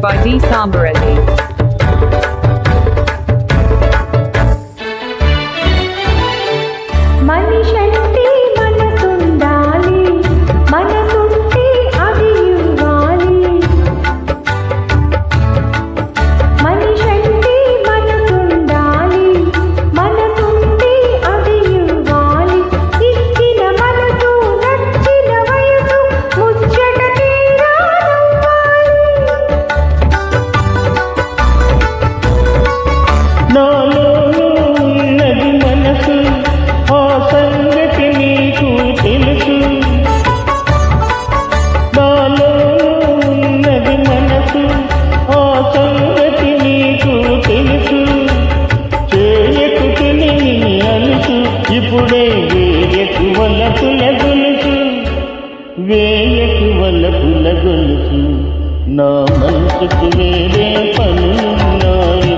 by D. Sambareddy. My mission ఇప్పుడే వేయకు వలపుల గొలుసు వేయకు వలపుల గొలుసు నా మనసుకు వేరే పనులున్నాయి.